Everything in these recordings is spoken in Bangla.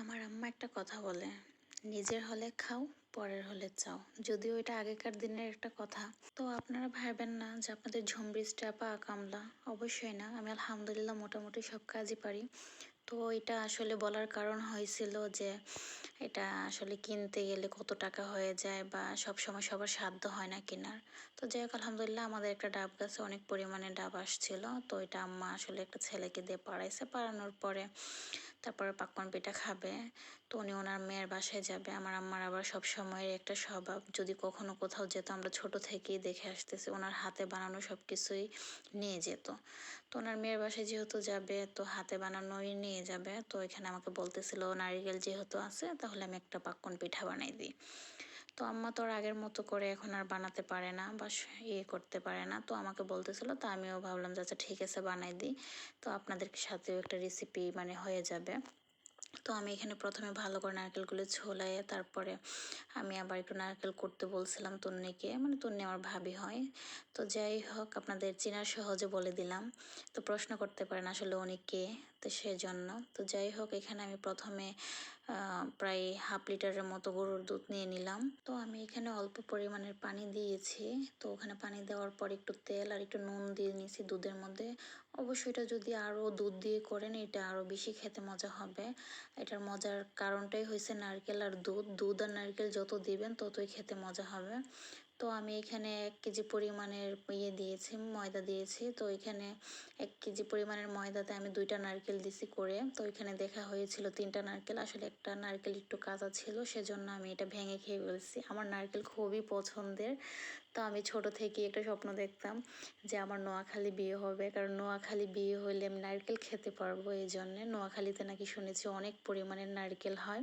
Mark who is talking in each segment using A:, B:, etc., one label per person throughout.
A: আমার আম্মা একটা কথা বলে, নিজের হলে খাও, পরের হলে চাও। যদিও এটা আগেকার দিনের একটা কথা। তো আপনারা ভাববেন না যে আপনাদের ঝুমরি স্টাপা কামলা? অবশ্যই না, আমি আলহামদুলিল্লাহ মোটামুটি সব কাজই পারি। তো এটা আসলে বলার কারণ হয়েছিল যে এটা আসলে কিনতে গেলে কত টাকা হয়ে যায় বা সব সময় সবার সাধ্য হয় না কেনার। তো যাই হোক, আলহামদুলিল্লাহ আমাদের একটা ডাব গাছে অনেক পরিমাণে ডাব আসছিল। তো এটা আম্মা আসলে একটা ছেলেকে দিয়ে পাড়াইছে। পাড়ানোর পরে তারপরে পাকন পিঠা খাবে। তো উনি ওনার মেয়ের বাসায় যাবে। আমার আম্মার আবার সব সময়ের একটা স্বভাব। যদি কখনো কোথাও যেত, আমরা ছোট থেকেই দেখে আসতেছি ওনার হাতে বানানো সব কিছুই নিয়ে যেত। তো ওনার মেয়ের বাসায় যেহেতু যাবে, তো হাতে বানানোই নিয়ে যাবে। তো এখানে আমাকে বলতেছিল, নারিকেল যেহেতু আছে তাহলে আমি একটা পাক্কন পিঠা বানাই দিই। তো আম্মা তো আর আগের মতো করে এখন আর বানাতে পারে না বা ইয়ে করতে পারে না। তো আমাকে বলতেছিল, তো আমিও ভাবলাম যে আচ্ছা ঠিক আছে বানাই দিই। তো আপনাদের সাথেও একটা রেসিপি মানে হয়ে যাবে। তো আমি এখানে প্রথমে ভালো করে নারকেলগুলো ছোলাইয়ে তারপরে আমি আবার একটু নারকেল করতে বলছিলাম তন্নিকে। মানে তন্নি আমার ভাবি হয়। তো যাই হোক, আপনাদের চেনার সহজে বলে দিলাম। তো প্রশ্ন করতে পারেন আসলে উনি কে? তো সেজন্য। তো যাই হোক এখানে আমি প্রথমে প্রায় হাফ লিটারের মতো গরুর দুধ নিয়ে নিলাম। তো আমি এখানে অল্প পরিমাণের পানি দিয়েছি। তো ওখানে পানি দেওয়ার পর একটু তেল আর একটু নুন দিয়ে নিয়েছি দুধের মধ্যে। অবশ্যই এটা যদি আরও দুধ দিয়ে করেন, এটা আরও বেশি খেতে মজা হবে। এটার মজার কারণটাই হয়েছে নারকেল আর দুধ। দুধ আর নারকেল যত দিবেন, ততই খেতে মজা হবে। তো আমি এখানে এক কেজি পরিমাণের ইয়ে দিয়েছি, ময়দা দিয়েছি। তো এখানে এক কেজি পরিমাণের ময়দাতে আমি দুইটা নারকেল দিছি করে। তো এখানে দেখা হয়েছিল তিনটা নারকেল, আসলে একটা নারকেল একটু কাঁচা ছিল, সেজন্য আমি এটা ভেঙে খেয়ে ফেলছি। আমার নারকেল খুবই পছন্দের। তো আমি ছোট থেকেই একটা স্বপ্ন দেখতাম যে আমার নোয়াখালী বিয়ে হবে, কারণ নোয়াখালী বিয়ে হলে আমি নারকেল খেতে পারব এই জন্যে নোয়াখালীতে নাকি শুনেছি অনেক পরিমাণের নারকেল হয়।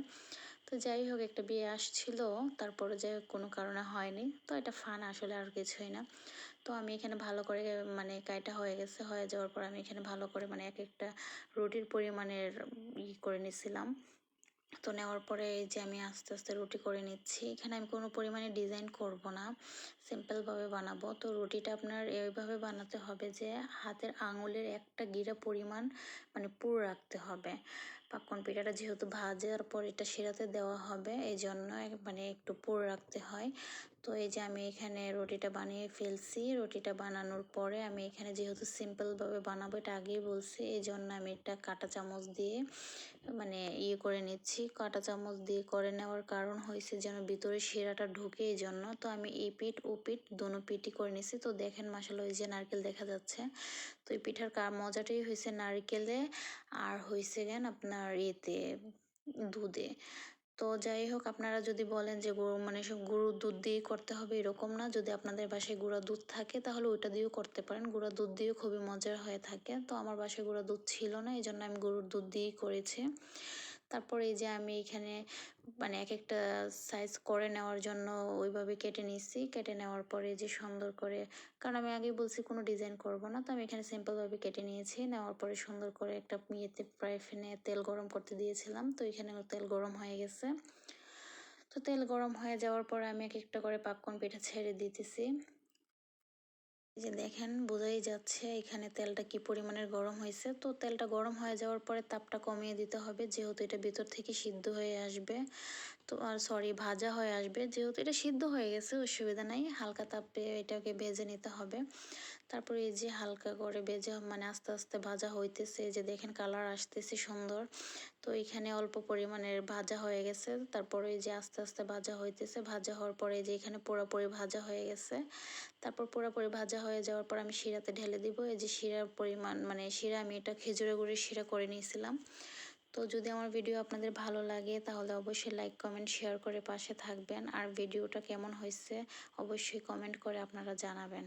A: তো যাই হোক, একটা বিয়ে আসছিল, তারপরে যাই হোক কোনো কারণে হয়নি। তো এটা ফান আসলে আর কিছুই না। তো আমি এখানে ভালো করে মানে কাইটা হয়ে গেছে, হয়ে যাওয়ার পর আমি এখানে ভালো করে মানে এক একটা রুটির পরিমাণের ই করে নিছিলাম। তো নেওয়ার পরে এই যে আমি আস্তে আস্তে রুটি করে নিচ্ছি, এখানে আমি কোনো পরিমাণে ডিজাইন করব না। সিম্পলভাবে বানাবো। তো রুটিটা আপনার এইভাবে বানাতে হবে যে, হাতের আঙুলের একটা গিরা পরিমাণ মানে পুর রাখতে হবে। পাকন পিঠাটা যেহেতু ভাজার পর এটা শিরাতে দেওয়া হবে এই জন্য মানে একটু পুর রাখতে হয়। তো এই যে আমি এখানে রুটিটা বানিয়ে ফেলছি, রুটিটা বানানোর পরে আমি এখানে যেহেতু সিম্পলভাবে বানাবো, এটা আগেই বলছি এই জন্য আমি এটা কাটা চামচ দিয়ে মানে ইয়ে করে নিচ্ছি। কাটা চামচ দিয়ে করে নেওয়ার কারণ হয়েছে যেন ভিতরে শিরাটা ঢুকে এই জন্য তো আমি এই পিঠ, ও পিঠ দোনো পিঠই করে নিছি। তো দেখেন মাসাল ওই যে নারকেল দেখা যাচ্ছে। তো এই পিঠার মজাটাই হয়েছে নারকেলে, আর হয়েছে গেন আপনার এতে দুধে। তো যাই হোক, আপনারা যদি বলেন যে গরু মানে সব গরুর দুধ দিয়েই করতে হবে, এরকম না। যদি আপনাদের বাসায় গুঁড়া দুধ থাকে, তাহলে ওইটা দিয়েও করতে পারেন। গুঁড়া দুধ দিয়েও খুবই মজার হয়ে থাকে। তো আমার বাসায় গুঁড়া দুধ ছিল না এই জন্য আমি গরুর দুধ দিয়েই করেছি। তারপরে এই যে আমি এখানে মানে এক একটা সাইজ করে নেওয়ার জন্য ওইভাবে কেটে নিচ্ছি কেটে নেওয়ার পরে যে সুন্দর করে, কারণ আমি আগে বলছি কোনো ডিজাইন করব না, তো আমি এখানে সিম্পলভাবে কেটে নিয়েছি। নেওয়ার পরে সুন্দর করে একটা ইয়েতে ফ্রাই ফ্যানে তেল গরম করতে দিয়েছিলাম, তো এখানে তেল গরম হয়ে গেছে। তো তেল গরম হয়ে যাওয়ার পরে আমি এক একটা করে পাক্কন পিঠা ছেড়ে দিতেছি। যে দেখেন, বোঝাই যাচ্ছে এখানে তেলটা কি পরিমাণের গরম হয়েছে। তো তেলটা গরম হয়ে যাওয়ার পরে তাপটা কমিয়ে দিতে হবে, যেহেতু এটা ভিতর থেকে সিদ্ধ হয়ে আসবে। তো আর সরি ভাজা হয়ে আসবে। যেহেতু এটা সিদ্ধ হয়ে গেছে, অসুবিধা নাই। হালকা তাপে এটাকে ভেজে নিতে হবে। তারপরে এই যে হালকা করে ভেজে মানে আস্তে আস্তে ভাজা হইতেছে যে দেখেন কালার আসতেছে সুন্দর। তো এখানে অল্প পরিমাণের ভাজা হয়ে গেছে। তারপরে এই যে আস্তে আস্তে ভাজা হইতেছে, ভাজা হওয়ার পরে যে এখানে পুরোপুরি ভাজা হয়ে গেছে। তারপর পুরোপুরি ভাজা হয়ে যাওয়ার পর আমি শিরাতে ঢেলে দিব। এই যে শিরার পরিমাণ মানে শিরা, আমি এটা খেজুরে গুঁড়ি শিরা করে নিয়েছিলাম। তো যদি আমার ভিডিও আপনাদের ভালো লাগে, তাহলে অবশ্যই লাইক কমেন্ট শেয়ার করে পাশে থাকবেন। আর ভিডিওটা কেমন হয়েছে, অবশ্যই কমেন্ট করে আপনারা জানাবেন।